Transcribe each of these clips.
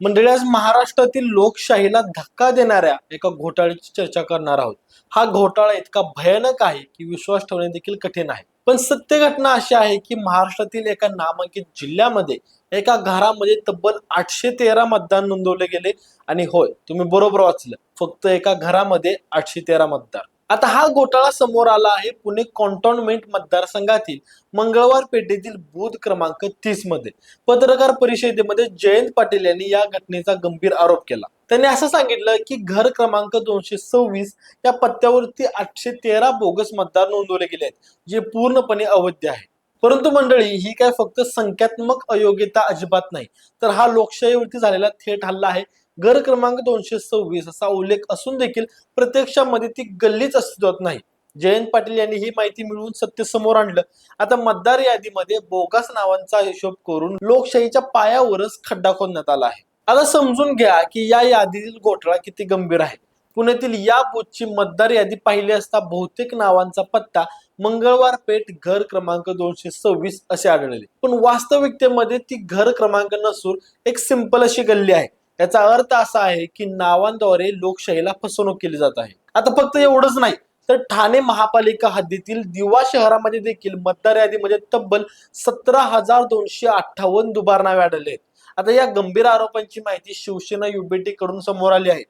मंडळी आज महाराष्ट्रातील लोकशाहीला धक्का देणाऱ्या एका घोटाळ्याची चर्चा करणार आहोत. हा घोटाळा इतका भयानक आहे की विश्वास ठेवणे देखील कठीण आहे. पण सत्य घटना अशी आहे की महाराष्ट्रातील एका नामांकित जिल्ह्यामध्ये एका घरामध्ये तब्बल आठशे तेरा मतदान नोंदवले गेले. आणि होय तुम्ही बरोबर वाचलं. फक्त एका घरामध्ये आठशे तेरा मतदार आता हा घोटाळा समोर आला आहे पुणे कॉन्टोनमेंट मतदारसंघातील मंगळवार पेठेतील बूथ क्रमांक तीसमध्ये. पत्रकार परिषदेमध्ये जयंत पाटील यांनी या घटनेचा गंभीर आरोप केला. त्यांनी असं सांगितलं की घर क्रमांक दोनशे सव्वीस या पत्त्यावरती आठशे तेरा बोगस मतदार नोंदवले गेले आहेत जे पूर्णपणे अवैध आहे. परंतु मंडळी ही काय फक्त संख्यात्मक अयोग्यता अजिबात नाही तर हा लोकशाहीवरती झालेला थेट हल्ला आहे घर क्रमांक दोनशे सव्वीस असा उल्लेख असून देखील प्रत्यक्षामध्ये ती गल्लीच अस्तित्वात नाही. जयंत पाटील यांनी ही माहिती मिळवून सत्य समोर आणलं. आता मतदार यादीमध्ये बोगस नावांचा हिशोब करून लोकशाहीच्या पायावरच खड्डा खोदण्यात आला आहे. आता समजून घ्या की या यादीतील घोटाळा किती गंभीर आहे. पुण्यातील या बूथची मतदार यादी पाहिली असता बहुतेक नावांचा पत्ता मंगळवार पेठ घर क्रमांक दोनशे सव्वीस असे आढळले. पण वास्तविकतेमध्ये ती घर क्रमांक नसून एक सिंपल अशी गल्ली आहे. याचा अर्थ असा आहे की नावांद्वारे लोकशाहीला फसवणूक केली जात आहे. आता फक्त एवढंच नाही तर ठाणे महापालिका हद्दीतील दिवा शहरामध्ये देखील मतदार यादीमध्ये तब्बल सतरा हजार दोनशे अठ्ठावन्न दुबारनावे आढळले आहेत. आता या गंभीर आरोपांची माहिती शिवसेना युबीटी कडून समोर आली आहे.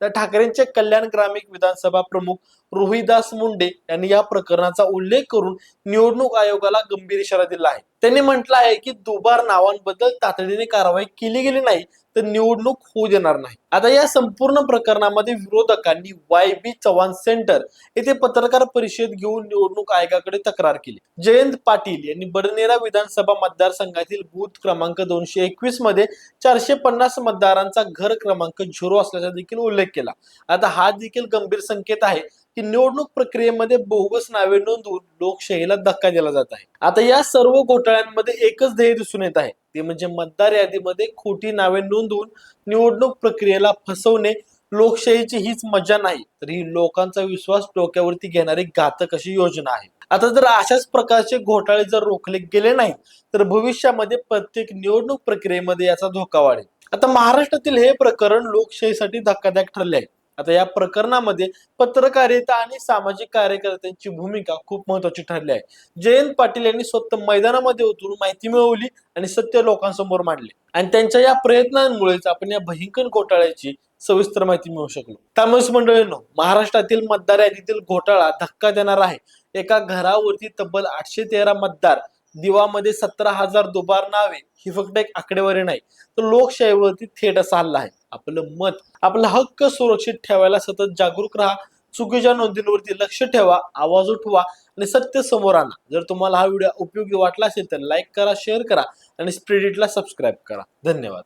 तर ठाकरेंचे कल्याण ग्रामीण विधानसभा प्रमुख रोहिदास मुंडे यांनी या प्रकरणाचा उल्लेख करून निवडणूक आयोगाला गंभीर इशारा दिला आहे. त्यांनी म्हटलं आहे की दुबार नावांबद्दल तातडीने कारवाई केली गेली नाही तर निवडणूक होऊ देणार नाही. आता या संपूर्ण प्रकरणामध्ये विरोधकांनी वाय बी चव्हाण सेंटर येथे पत्रकार परिषद घेऊन निवडणूक आयोगाकडे तक्रार केली. जयंत पाटील यांनी बडनेरा विधानसभा मतदारसंघातील बूथ क्रमांक दोनशे एकवीसमध्ये चारशे पन्नास मतदारांचा घर क्रमांक झिरो असल्याचा देखील उल्लेख केला. आता हा देखील गंभीर संकेत आहे. की निवडणूक प्रक्रियेमध्ये बोगस नावे नोंदवून लोकशाहीला धक्का दिला जात आहे. आता या सर्व घोटाळ्यांमध्ये एकच ध्येय दिसून येत आहे. ते म्हणजे मतदार यादीमध्ये खोटी नावे नोंदवून निवडणूक प्रक्रियेला फसवणे लोकशाहीची हीच मजा नाही. तर ही लोकांचा विश्वास डोक्यावरती घेणारी घातक अशी योजना आहे. आता जर अशाच प्रकारचे घोटाळे जर रोखले गेले नाही तर भविष्यामध्ये प्रत्येक निवडणूक प्रक्रियेमध्ये याचा धोका वाढेल. आता महाराष्ट्रातील हे प्रकरण लोकशाहीसाठी धक्कादायक ठरले आहे. आता या प्रकरणामध्ये पत्रकारिता आणि सामाजिक कार्यकर्त्यांची भूमिका खूप महत्वाची ठरली आहे. जयंत पाटील यांनी स्वतः मैदानामध्ये उतरून माहिती मिळवली आणि सत्य लोकांसमोर मांडले. आणि त्यांच्या या प्रयत्नांमुळेच आपण या भयंकर घोटाळ्याची सविस्तर माहिती मिळू शकलो. त्यामुळेच मंडळींनो महाराष्ट्रातील मतदार यादीतील घोटाळा धक्का देणार आहे. एका घरावरती तब्बल आठशे तेरा मतदार दिवामध्ये सतरा हजार दुबार नावे ही फक्त एक आकडेवारी नाही. तर लोकशाहीवरती थेट असा हल्ला आहे. आपलं मत आपला हक्क सुरक्षित ठेवायला सतत जागरूक राहा. चुकीच्या नोंदींवरती लक्ष ठेवा आवाज उठवा आणि सत्य समोर आणा. जर तुम्हाला हा व्हिडिओ उपयोगी वाटला असेल तर लाईक करा शेअर करा आणि स्प्रेडिटला सबस्क्राईब करा. धन्यवाद.